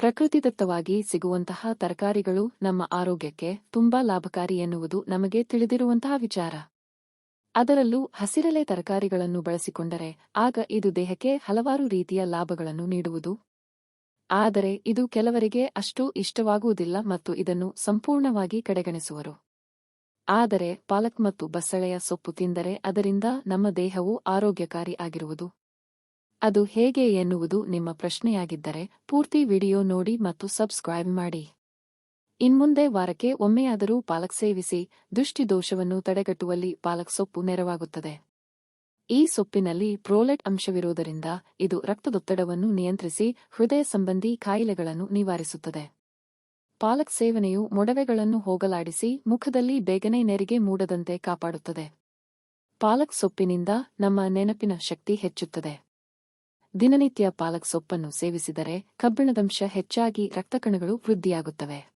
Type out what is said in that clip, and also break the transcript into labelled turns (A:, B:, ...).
A: ಪ್ರಕೃತಿದತ್ತವಾಗಿ ಸಿಗುವಂತಹ ತರಕಾರಿಗಳು ನಮ್ಮ ಆರೋಗ್ಯಕ್ಕೆ ತುಂಬಾ ಲಾಭಕಾರಿ ಎನ್ನುವುದು ನಮಗೆ ತಿಳಿದಿರುವಂತಹ ವಿಚಾರ. ಅದರಲ್ಲೂ ಹಸಿರಲೆ ತರಕಾರಿಗಳನ್ನು ಬಳಸಿಕೊಂಡರೆ ಆಗ ಇದು ದೇಹಕ್ಕೆ ಹಲವಾರು ರೀತಿಯ ಲಾಭಗಳನ್ನು ನೀಡುವುದು. ಆದರೆ ಇದು ಕೆಲವರಿಗೆ ಅಷ್ಟು ಇಷ್ಟವಾಗುವುದಿಲ್ಲ ಮತ್ತು ಇದನ್ನು ಸಂಪೂರ್ಣವಾಗಿ ಕಡೆಗಣಿಸುವರು. ಆದರೆ ಪಾಲಕ್ ಮತ್ತು ಬಸಳೆಯ ಸೊಪ್ಪು ತಿಂದರೆ ಅದರಿಂದ ನಮ್ಮ ದೇಹವು ಆರೋಗ್ಯಕಾರಿ ಆಗಿರುವುದು. ಅದು ಹೇಗೆ ಎನ್ನುವುದು ನಿಮ್ಮ ಪ್ರಶ್ನೆಯಾಗಿದ್ದರೆ ಪೂರ್ತಿ ವಿಡಿಯೋ ನೋಡಿ ಮತ್ತು ಸಬ್ಸ್ಕ್ರೈಬ್ ಮಾಡಿ. ಇನ್ಮುಂದೆ ವಾರಕ್ಕೆ ಒಮ್ಮೆಯಾದರೂ ಪಾಲಕ್ ಸೇವಿಸಿ ದುಷ್ಟಿದೋಷವನ್ನು ತಡೆಗಟ್ಟುವಲ್ಲಿ ಪಾಲಕ್ ಸೊಪ್ಪು ನೆರವಾಗುತ್ತದೆ. ಈ ಸೊಪ್ಪಿನಲ್ಲಿ ಪ್ರೋಲೆಟ್ ಅಂಶವಿರುವುದರಿಂದ ಇದು ರಕ್ತದೊತ್ತಡವನ್ನು ನಿಯಂತ್ರಿಸಿ, ಹೃದಯ ಸಂಬಂಧಿ ಕಾಯಿಲೆಗಳನ್ನು ನಿವಾರಿಸುತ್ತದೆ. ಪಾಲಕ್ ಸೇವನೆಯು ಮೊಡವೆಗಳನ್ನು ಹೋಗಲಾಡಿಸಿ, ಮುಖದಲ್ಲಿ ಬೇಗನೆ ನೆರಿಗೆ ಮೂಡದಂತೆ ಕಾಪಾಡುತ್ತದೆ. ಪಾಲಕ್ ಸೊಪ್ಪಿನಿಂದ ನಮ್ಮ ನೆನಪಿನ ಶಕ್ತಿ ಹೆಚ್ಚುತ್ತದೆ. ದಿನನಿತ್ಯ ಪಾಲಕ್ ಸೊಪ್ಪನ್ನು ಸೇವಿಸಿದರೆ ಕಬ್ಬಿಣದಂಶ ಹೆಚ್ಚಾಗಿ ರಕ್ತಕಣಗಳು ವೃದ್ಧಿಯಾಗುತ್ತವೆ.